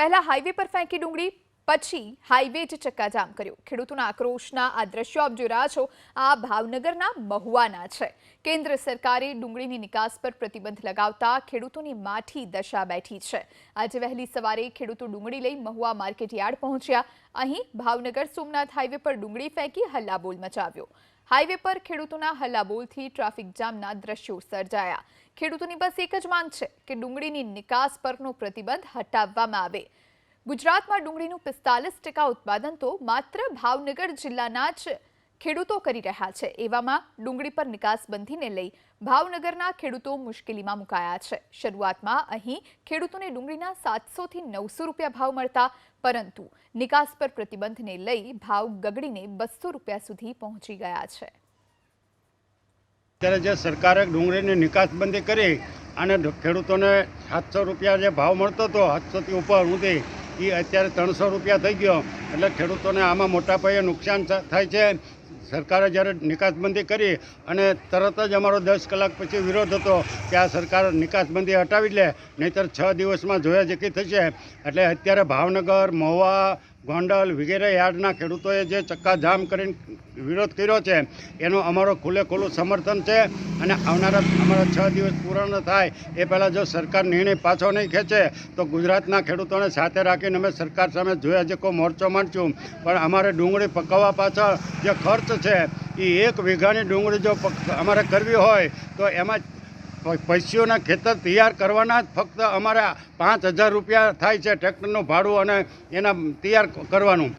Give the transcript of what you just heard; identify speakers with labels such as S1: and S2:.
S1: પહેલા હાઈવે પર ફેંકી ડુંગળી પછી હાઈવે જ ચક્કાજામ કર્યો. ખેડૂતોના આક્રોશના આ દ્રશ્યો આપ જોઈ રહ્યા છો. આ ભાવનગરના મહુવાના છે. કેન્દ્ર સરકારે ડુંગળીની નિકાસ પર પ્રતિબંધ લગાવતા ખેડૂતોની માઠી દશા બેઠી છે. આજે વહેલી સવારે ખેડૂતો ડુંગળી લઈ મહુવા માર્કેટ યાર્ડ પહોંચ્યા. અહીં ભાવનગર સોમનાથ હાઈવે પર ડુંગળી ફેંકી હલ્લાબોલ મચાવ્યો. હાઈવે પર ખેડૂતોના હલ્લાબોલથી ટ્રાફિક જામના દ્રશ્યો સર્જાયા. ખેડૂતોની બસ એક જ માંગ છે કે ડુંગળીની નિકાસ પરનો પ્રતિબંધ હટાવવામાં આવે. ગુજરાતમાં ડુંગળીનું પિસ્તાલીસ ટકા ઉત્પાદન તો માત્ર ભાવનગર જિલ્લાના જ ખેડૂતો કરી રહ્યા છે. એવામાં ડુંગળી પર નિકાસબંધીને લઈ ભાવનગરના ખેડૂતો મુશ્કેલીમાં મુકાયા છે. શરૂઆતમાં અહીં ખેડૂતોને ડુંગળીના સાતસોથી નવસો રૂપિયા ભાવ મળતા, પરંતુ નિકાસ પર પ્રતિબંધને લઈ ભાવ ગગડીને બસો રૂપિયા સુધી પહોંચી ગયા છે.
S2: અત્યારે જે સરકારે ડુંગળીની નિકાસબંધી કરી અને ખેડૂતોને સાતસો રૂપિયા જે ભાવ મળતો હતો સાતસોથી ઉપર સુધી એ અત્યારે ત્રણસો રૂપિયા થઈ ગયો. એટલે ખેડૂતોને આમાં મોટા પાયે નુકસાન થાય છે. સરકારે જ્યારે નિકાસબંધી કરી અને તરત જ અમારો દસ કલાક પછી વિરોધ હતો કે આ સરકાર નિકાસબંધી હટાવી લે, નહીંતર છ દિવસમાં જોયા જેકી થશે. એટલે અત્યારે ભાવનગર, મહુવા ગોંડલ વગેરે યાર્ડના ખેડૂતોએ જે ચક્કાજામ કરીને વિરોધ કર્યો છે, એનો અમારો ખુલ્લે ખુલ્લું સમર્થન છે અને આવનારા અમારા છ દિવસ પૂર્ણ થાય એ પહેલાં જો સરકાર નિર્ણય પાછો નહીં ખેંચે, તો ગુજરાતના ખેડૂતોને સાથે રાખીને અમે સરકાર સામે જોયા જે કોઈ મોરચો માંડશું. પણ અમારે ડુંગળી પકવવા પાછળ જે ખર્ચ છે એ એક વીઘાની ડુંગળી જો અમારે કરવી હોય, તો એમાં પૈસીઓના ખેતર તૈયાર કરવાના જ ફક્ત અમારા પાંચ હજાર રૂપિયા થાય છે ટ્રેક્ટરનું ભાડું અને એના તૈયાર કરવાનું.